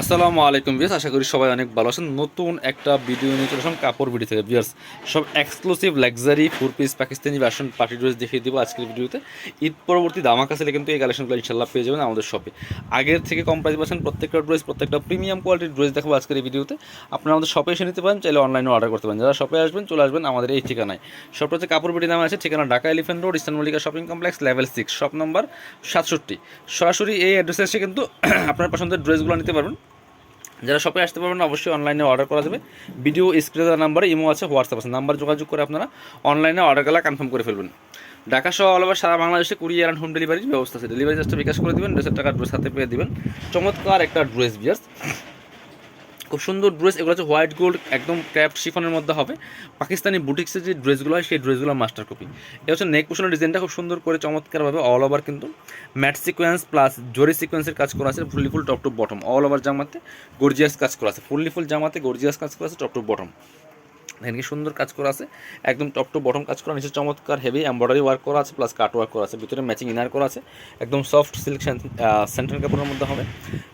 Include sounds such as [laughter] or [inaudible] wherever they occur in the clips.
আসসালামু আলাইকুম বিয়াস আশা করি সবাই অনেক ভালো আছেন। নতুন একটা ভিডিও নিয়ে চলে কাপড় ভিডিও থেকে। বিয়ার্স সব exclusive luxury four piece Pakistani version party dress দেখিয়ে দিব আজকের ভিডিওতে ঈদ পরবর্তী দামাক আসলে কিন্তু এই কালেকশনগুলো ইনশাল্লাহ পেয়ে যাবেন আমাদের শপে আগের থেকে কম প্রাইস পাচ্ছেন প্রত্যেকটা ড্রেস প্রত্যেকটা প্রিমিয়াম কোয়ালিটির ড্রেস দেখাবো আজকের এই ভিডিওতে আপনারা আমাদের শপে এসে নিতে পারেন, চাইলে অনলাইনে অর্ডার করতে পারেন। যারা শপে আসবেন, চলে আসবেন আমাদের এই ঠিকানায়। শপটা হচ্ছে কাপড় বিটি নামে আছে, ঠিকানা Dhaka Elephant Road Eastern Mallika shopping complex level six shop number সাতষট্টি। সরাসরি এই অ্যাড্রেসে এসে কিন্তু [clears throat] আপনার পছন্দের ড্রেসগুলো নিতে পারবেন। যারা শপে আসতে পারবেন অবশ্যই অনলাইনে অর্ডার করা যাবে। ভিডিও স্ক্রিনে নাম্বারে ইমো আছে হোয়াটসঅ্যাপ আছে। নাম্বার যোগাযোগ করে আপনারা অনলাইনে অর্ডার গেলা কনফার্ম করে ফেলবেন। ঢাকা সহ অল ওভার সারা বাংলাদেশে কুরিয়ার অ্যান্ড হোম ডেলিভারির ব্যবস্থা আছে। ডেলিভারি চার্জটা বিকাশ করে দেবেন ড্রেসের টাকা ড্রেস হাতে পেয়ে দেবেন। চমৎকার একটা ড্রেস বিয়ার্স খুব সুন্দর ড্রেস এগুলো হচ্ছে হোয়াইট গোল্ড একদম ক্র্যাফট শিফনের মধ্যে হবে। পাকিস্তানি বুটিক্সের যে ড্রেসগুলো হয়, সেই ড্রেসগুলো মাস্টার কপি এ হচ্ছে নেক পোশনের ডিজাইনটা খুব সুন্দর করে, চমৎকারভাবে অল ওভার কিন্তু। ম্যাট সিকোয়েন্স প্লাস জরি সিকোয়েন্সের কাজ করা আছে fully full top to bottom all over জামাতে গর্জিয়াস কাজ করা আছে ফুললি ফুল জামাতে গর্জিয়াস কাজ করা আছে টপ টু বটম দেখেন কি সুন্দর কাজ করা আছে, একদম টপ টু বটম কাজ করা, নিচে চমৎকার হেভি এমব্রয়ডারি ওয়ার্ক করা আছে প্লাস কাট ওয়ার্ক করা আছে, ভিতরে ম্যাচিং ইনার করা আছে, একদম সফট সিল্ক সেন্টার কাপড়ের মধ্যে হবে।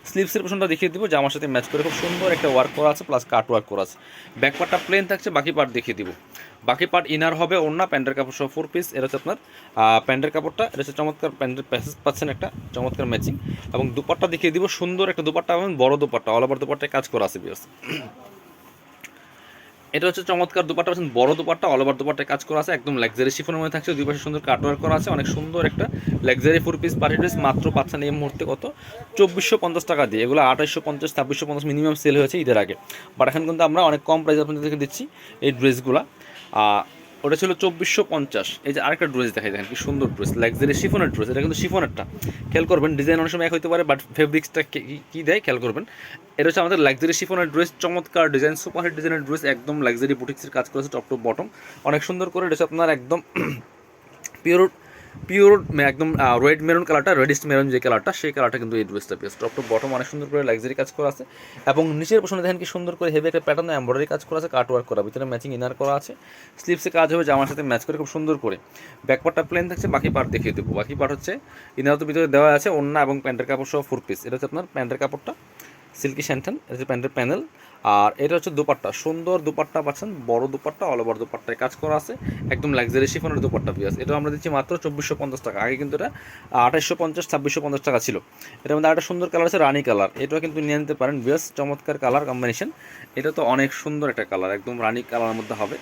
স্লিভসের পোশনটা দেখিয়ে দিব জামার সাথে ম্যাচ করে খুব সুন্দর একটা ওয়ার্ক করা আছে প্লাস কাট ওয়ার্ক করা আছে। ব্যাক পার্টটা প্লেন থাকছে, বাকি পার্ট দেখিয়ে দিব। বাকি পার্ট ইনার হবে, ওড়না, প্যান্টের কাপড় সহ ফোর পিস এটা হচ্ছে আপনার প্যান্টের কাপড়টা, এটা হচ্ছে চমৎকার প্যান্টের প্যাসেজ পাচ্ছেন একটা, চমৎকার ম্যাচিং এবং দুপাট্টা দেখিয়ে দিব, সুন্দর একটা দুপাট্টা এবং বড় দুপাট্টা অল ওভার দুপাট্টায় কাজ করা আছে বিয়ার্স এটা হচ্ছে চমৎকার দুপাট্টা, পাচ্ছেন বড় দুপাট্টা অল ওভার দুপাট্টায় কাজ করা আছে, একদম লাক্সারি শিফনের মধ্যে থাকছে, দুই পাশে সুন্দর কাটওয়ার করা আছে, অনেক সুন্দর একটা luxury four piece party dress মাত্র পাচ্ছেন এই মুহূর্তে কত? চব্বিশশো পঞ্চাশ টাকা দিয়ে, এগুলো আঠাশশো পঞ্চাশ, ছাব্বিশশো পঞ্চাশ মিনিমাম সেল হয়েছে ঈদের আগে। বাট এখন কিন্তু আমরা অনেক কম প্রাইস আপনাদেরকে দিচ্ছি এই ড্রেসগুলো ওটা ছিল চব্বিশশো পঞ্চাশ। এই যে আরেকটা ড্রেস দেখাই, দেখেন কি সুন্দর ড্রেস লাক্সারি শিফনের ড্রেস, এটা কিন্তু শিফনেরটা। খেয়াল করবেন ডিজাইন অনেক সময় এক হতে পারে বাট ফেব্রিক্সটা কী দেয়, খেয়াল করবেন। এটা হচ্ছে আমাদের লাক্সারি শিফনের ড্রেস, চমৎকার ডিজাইন সুপারহিট ডিজাইনের ড্রেস, একদম লাক্সারি বুটিক্সের কাজ করেছে টপ টু বটম অনেক সুন্দর করে, এটা হচ্ছে আপনার একদম [clears throat] পিওর পিওর একদম রেড মেরুন কালারটা রেডিস্ট মেরুন যে কালারটা সেই কালারটা কিন্তু এই ড্রেসটা পেয়েছে টপ টু বটম অনেক সুন্দর করে লাক্সারি কাজ করা আছে। এবং নিচের পোশনে দেখেন কি সুন্দর করে হেভি একটা প্যাটার্ন এমব্রয়ডারি কাজ করা আছে কাট ওয়ার্ক করা। ভিতরে ম্যাচিং ইনার করা আছে। স্লিপসে কাজ হবে, জামার সাথে ম্যাচ করে খুব সুন্দর করে। ব্যাক পার্টটা প্লেন থাকছে, বাকি পার্ট দেখিয়ে দেবো। বাকি পার্ট হচ্ছে ইনার তো ভিতরে দেওয়া আছে ওন্না এবং প্যান্টের কাপড় সহ ফোর পিস এটা হচ্ছে আপনার প্যান্টের কাপড়টা সিল্কি স্যান্টেন এটা হচ্ছে প্যান্টের প্যানেল আর এটা হচ্ছে দুপাট্টা। সুন্দর দুপাট্টা পাচ্ছেন, বড় দুপাট্টা, অল ওভার দুপাট্টায় কাজ করা আছে। একদম লাক্সারি শিফনের দুপাট্টা পিয়াস এটা আমরা দিচ্ছি মাত্র চব্বিশশো পঞ্চাশ টাকা। আগে কিন্তু এটা আঠাশশো পঞ্চাশ, ছাব্বিশশো পঞ্চাশ টাকা ছিল। এটার মধ্যে একটা সুন্দর কালার আছে, রানি কালার এটাও কিন্তু নিয়ে নিতে পারেন বিয়াস চমৎকার কালার কম্বিনেশন এটা তো অনেক সুন্দর একটা কালার একদম রানি কালারের মধ্যে হবে।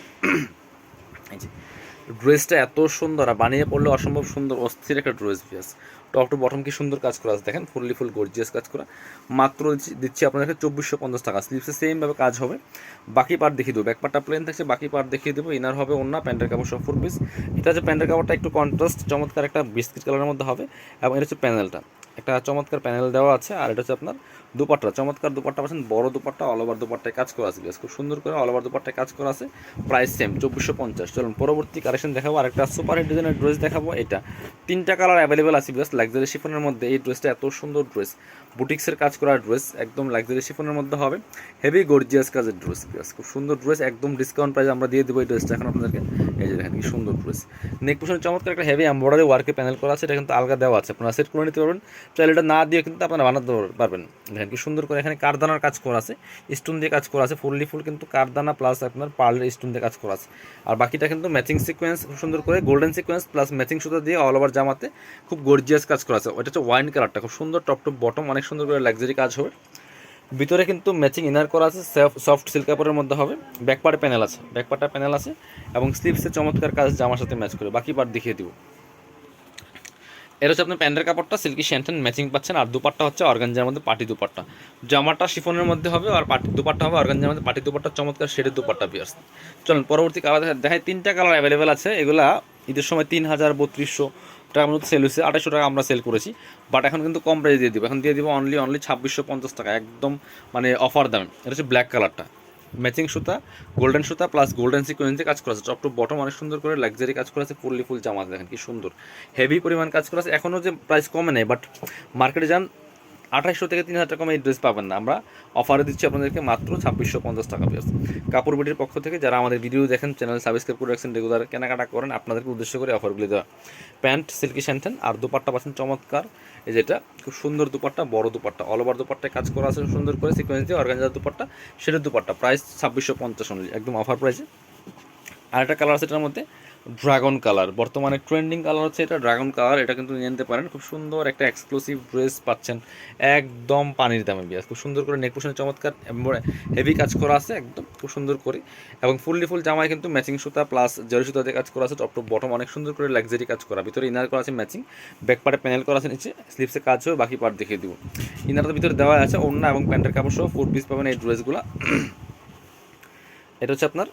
এই যে ড্রেসটা এত সুন্দর আর বানিয়ে পড়লে অসম্ভব সুন্দর, অস্থির একটা ড্রেস বিয়াস টপ টু বটম কি সুন্দর কাজ করা আছে দেখেন ফুললি ফুল গর্জিয়াস কাজ করা। মাত্র দিচ্ছি- আপনাদেরকে চব্বিশশো পঞ্চাশ টাকা। স্লিপসে সেমভাবে কাজ হবে। বাকি পার্ট দেখিয়ে দেবো। ব্যাক পার্টটা প্লেন থাকছে, বাকি পার্ট দেখিয়ে দেবো। ইনার হবে অন্য প্যান্টের কাপড় সব ফোর পিস এটা হচ্ছে প্যান্টের কাপড়টা একটু কন্ট্রাস্ট চমৎকার একটা বিস্কিট কালারের মধ্যে হবে। এবং এটা হচ্ছে প্যানেলটা একটা চমৎকার প্যানেল দেওয়া আছে। আর এটা হচ্ছে আপনার দুপাট্টা, চমৎকার দুপাট্টা পাচ্ছেন, বড় দুপাট্টা অল ওভার দুপাট্টায় কাজ করা আছে খুব সুন্দর করে অল ওভার দুপাট্টায় কাজ করা আছে প্রাইস সেম চব্বিশশো পঞ্চাশ। চলুন, পরবর্তী কালেকশন দেখাবো আর একটা সুপার ডিজাইনের ড্রেস দেখাবো, এটা। তিনটা কালার অ্যাভেলেবেল আছে বেশ লাক্সারি শিফনের মধ্যে এই ড্রেসটা এত সুন্দর ড্রেস বুটিক্সের কাজ করা ড্রেস একদম লাক্সারি শিফনের মধ্যে হবে। হেভি গর্জিয়াস কাজের ড্রেস বেশ খুব সুন্দর ড্রেস একদম ডিসকাউন্ট প্রাইস আমরা দিয়ে দেবো এই ড্রেসটা এখন আপনাদেরকে। এই যে দেখেন কি সুন্দর ড্রেস নেক পোশনের চমৎকার একটা হেভি এমব্রয়ডারি ওয়ার্কে প্যানেল করা আছে, এটা কিন্তু আলগা দেওয়া আছে, আপনারা সেট করে নিতে পারবেন। চাইলে এটা না দিয়ে কিন্তু আপনারা বানাতে পারবেন। দেখেন কি সুন্দর করে এখানে কারদানার কাজ করা আছে। স্টোন দিয়ে কাজ করা আছে। ফুললি ফুল কিন্তু কারদানা প্লাস আপনার পার্লের স্টোন দিয়ে কাজ করা আছে। আর বাকিটা কিন্তু ম্যাচিং সিকোয়েন্স খুব সুন্দর করে গোল্ডেন সিকোয়েন্স প্লাস ম্যাচিং সুতা দিয়ে অল ওভার জামাতে খুব গর্জিয়াস কাজ করা আছে। ওটা হচ্ছে ওয়াইন কালারটা খুব সুন্দর টপ টপ বটম অনেক সুন্দর করে লাক্সারি কাজ হবে। ভিতরে কিন্তু ম্যাচিং ইনার করা আছে সফট সিল্ক কাপড়ের মধ্যে হবে। ব্যাক পার্টে প্যানেল আছে। ব্যাক পার্টটা প্যানেল আছে এবং স্লিভসে চমৎকার কাজ জামার সাথে ম্যাচ করে। বাকি পার্ট দেখিয়ে দিব। এটা হচ্ছে আপনার প্যান্টের কাপড়টা, সিল্কি শ্যান্টেন ম্যাচিং পাচ্ছেন। আর দুপাট্টা হচ্ছে অর্গানজার মধ্যে পাটি দুপাট্টা। জামাটা শিফনের মধ্যে হবে আর পাটি, দুপাট্টা হবে অর্গানজার মধ্যে। পাটি দুপাট্টা চমৎকার শেডের দুপাট্টা পিয়ার্স চলুন, পরবর্তী কালার দেখা দেখায় তিনটা কালার অ্যাভেলেবেল আছে। এগুলা ঈদের সময় তিন হাজার বত্রিশশো টাকার মধ্যে সেল হয়েছে। আঠাশশো টাকা আমরা সেল করেছি। বাট এখন কিন্তু কম প্রাইস দিয়ে দিব। এখন দিয়ে দিব অনলি অনলি ছাব্বিশশো পঞ্চাশ টাকা। একদম মানে অফার দামে। এটা হচ্ছে ব্ল্যাক কালারটা ম্যাচিং সুতা, গোল্ডেন সুতা প্লাস গোল্ডেন সিকোয়েন্সে কাজ করা আছে। টপ টু বটম অনেক সুন্দর করে লাক্সারি কাজ করা আছে, ফুললি ফুল জামা, দেখেন কি সুন্দর। হেভি পরিমাণ কাজ করা আছে। এখনও যে প্রাইস কমে নেই বাট মার্কেটে যান আঠাইশশো থেকে তিন হাজার টাকা এই ড্রেস পাবেন না। আমরা অফারে দিচ্ছি আপনাদেরকে মাত্র ছাব্বিশশো পঞ্চাশ টাকা পেয়ে কাপড় বিটির পক্ষ থেকে যারা আমাদের ভিডিও দেখেন চ্যানেল সাবস্ক্রাইব করে রাখছেন রেগুলার কেনাকাটা করেন, আপনাদেরকে উদ্দেশ্য করে অফারগুলি দেওয়া। প্যান্ট সিল্কি স্যান্টেন আর দুপাট্টা পাচ্ছেন চমৎকার। এই যেটা খুব সুন্দর দুপাট্টা, বড় দুপাট্টা। অল ওভার দুপাট্টায় কাজ করা আছে, সুন্দর করে সিকোয়েন্স দিয়ে অর্গানজার দুপাট্টা, সেটার দুপাট্টা। প্রাইস ছাব্বিশশো পঞ্চাশ অনুযায়ী একদম অফার প্রাইসে আর একটা কালার সেটার মধ্যে ড্রাগন কালার। বর্তমানে ট্রেন্ডিং কালার হচ্ছে এটা, ড্রাগন কালার, এটা কিন্তু নিয়ে নিতে পারেন। খুব সুন্দর একটা এক্সক্লুসিভ ড্রেস পাচ্ছেন। একদম পানির দামে বিয়াস। খুব সুন্দর করে নেক পোশনে চমৎকার হেভি কাজ করা আছে, একদম খুব সুন্দর করে। এবং ফুললি ফুল জামায় কিন্তু ম্যাচিং সুতা প্লাস জরি সুতাতে কাজ করা আছে টপ টপ বটম অনেক সুন্দর করে লাক্সারি কাজ করা। ভিতরে ইনার করা আছে ম্যাচিং ব্যাক পার্টে প্যানেল করা আছে, নিচে স্লিপসে কাজ হবে বাকি পার্ট দেখিয়ে দিব। ইনারটার ভিতরে দেওয়া আছে, ওড়না এবং প্যান্টের কাপড় সহ ফোর পিস পাবেন এই ড্রেসগুলো এটা হচ্ছে আপনার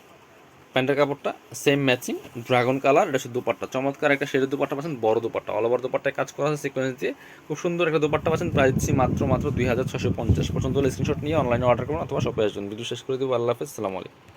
প্যান্টের কাপড়টা সেম ম্যাচিং ড্রাগন কালার এটা হচ্ছে দুপাট্টা। চমৎকার একটা শেডের দুপাট্টা পাচ্ছেন, বড় দুপাট্টা। অল ওভার দুপাট্টায় কাজ করা আছে সিকোয়েন্স দিয়ে। খুব সুন্দর একটা দুপাট্টা পাচ্ছেন প্রাইস দিচ্ছি মাত্র মাত্র দুই হাজার ছশো পঞ্চাশ পর্যন্ত। স্ক্রিনশট নিয়ে অনলাইনে অর্ডার করুন অথবা শপে আসবেন ভিডিও শেষ করে দেবো। আল্লাহ হাফেজ, সালামু আলাইকুম।